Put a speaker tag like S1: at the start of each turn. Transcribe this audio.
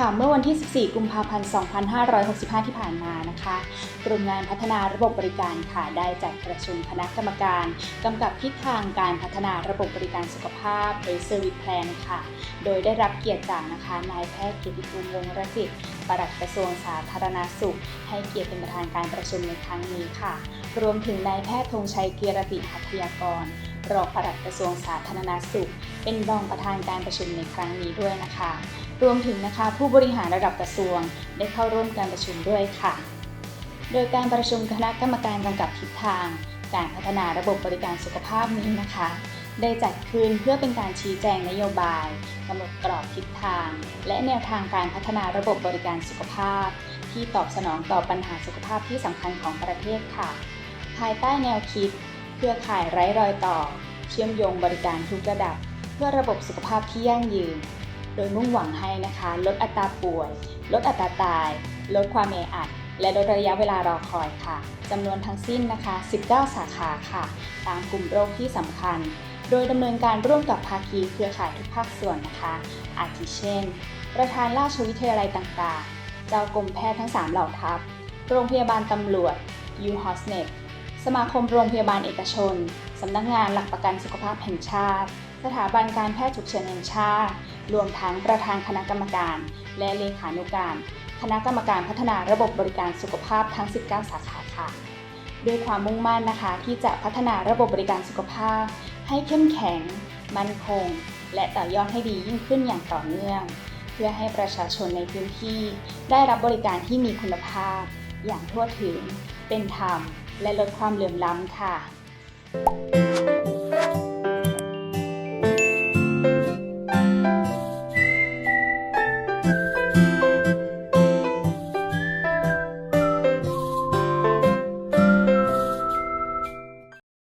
S1: ค่ะเมื่อวันที่ 14 กุมภาพันธ์ 2565 ที่ผ่านมานะคะกลุ่มงานพัฒนาระบบบริการค่ะได้จัดประชุมคณะกรรมการกำกับทิศทางการพัฒนาระบบบริการสุขภาพหรือ Service Plan ค่ะ โดยได้รับเกียรติจากนะคะนายแพทย์เกียรติภูมิวงศ์รจิตปลัดกระทรวงสาธารณสุข ให้เกียรติเป็นประธานการประชุมในครั้งนี้ค่ะ รวมถึงนายแพทย์ธงชัยเกียรติหัตถยากร รองปลัดกระทรวงสาธารณสุข เป็นรองประธานการประชุมในครั้งนี้ด้วยนะคะ รวมถึงนะคะผู้บริหารระดับกระทรวงได้เข้าร่วมการประชุมด้วยค่ะ โดยการประชุมคณะกรรมการกำกับทิศทาง การพัฒนาระบบบริการสุขภาพนี้นะคะ ได้จัดขึ้นเพื่อเป็นการชี้แจงนโยบายกำหนดกรอบทิศทาง และแนวทางการพัฒนาระบบบริการสุขภาพ ที่ตอบสนองต่อปัญหาสุขภาพที่สำคัญของประเทศค่ะ ภายใต้แนวคิด รือข่ายไร้รอยต่อ เชื่อมโยงบริการทุกระดับ เพื่อระบบสุขภาพที่ยั่งยืน โดยมุ่งหวังให้นะคะ ลดอัตราป่วย ลดอัตราตาย ลดความแออัดและลดระยะเวลารอคอยค่ะจำนวนทั้งสิ้นนะคะ 19 สาขาค่ะ ตามกลุ่มโรคที่สำคัญ โดยดำเนินการร่วมกับภาคีเครือข่ายทุกภาคส่วนนะคะ อาทิเช่น ประธานราชวิทยาลัยต่างๆ เจ้ากรมแพทย์ทั้ง 3 เหล่าทัพ โรงพยาบาลตำรวจ u h o s n e t สมาคมโรงพยาบาลเอกชน สำนักงานหลักประกันสุขภาพแห่งชาติ สถาบันการแพทย์ฉุกเฉินแห่งชาติ รวมทั้งประธานคณะกรรมการ และเลขานุการ คณะกรรมการพัฒนาระบบบริการสุขภาพทั้ง 19 สาขาค่ะ ด้วยความมุ่งมั่นนะคะที่จะพัฒนาระบบบริการสุขภาพ ให้เข้มแข็ง มั่นคง และต่อยอดให้ดียิ่งขึ้นอย่างต่อเนื่อง เพื่อให้ประชาชนในพื้นที่ ได้รับบริการที่มีคุณภาพ อย่างทั่วถึง เป็นธรรม และลดความเหลื่อมล้ำค่ะ